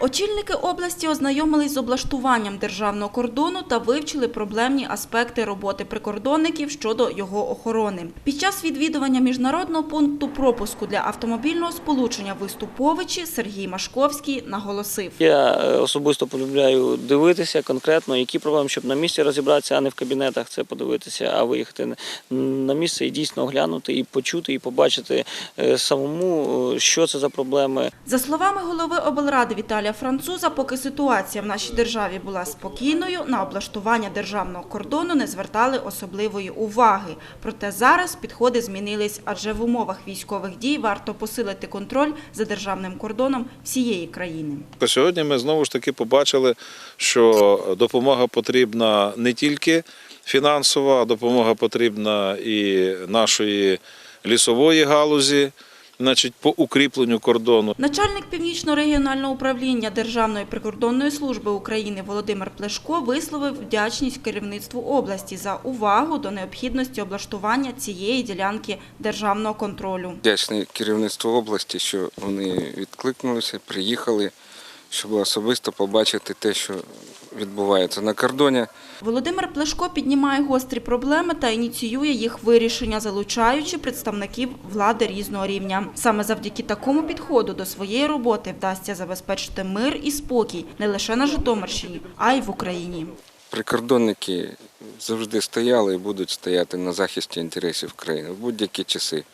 Очільники області ознайомились з облаштуванням державного кордону та вивчили проблемні аспекти роботи прикордонників щодо його охорони. Під час відвідування міжнародного пункту пропуску для автомобільного сполучення в Іступовичі Сергій Машковський наголосив. Я е, особисто полюбляю дивитися конкретно, які проблеми, щоб на місці розібратися, а не в кабінетах це подивитися, а виїхати на- на місце і дійсно оглянути, і почути, і побачити е, самому, е, що це за проблеми, За словами голови облради Віталія Француза, поки ситуація в нашій державі була спокійною, на облаштування державного кордону не звертали особливої уваги. Проте зараз підходи змінились, адже в умовах військових дій варто посилити контроль за державним кордоном всієї країни. Сьогодні ми знову ж таки побачили, що допомога потрібна не тільки фінансова, а допомога потрібна і нашої лісової галузі, значить, по укріпленню кордону. Начальник північного регіонального управління Державної прикордонної служби України Володимир Плешко висловив вдячність керівництву області за увагу до необхідності облаштування цієї ділянки державного контролю. Вдячний керівництву області, що вони відкликнулися, приїхали, щоб особисто побачити те, що відбувається на кордоні. Володимир Плешко піднімає гострі проблеми та ініціює їх вирішення, залучаючи представників влади різного рівня. Саме завдяки такому підходу до своєї роботи вдасться забезпечити мир і спокій не лише на Житомирщині, а й в Україні. Прикордонники завжди стояли і будуть стояти на захисті інтересів країни в будь-які часи.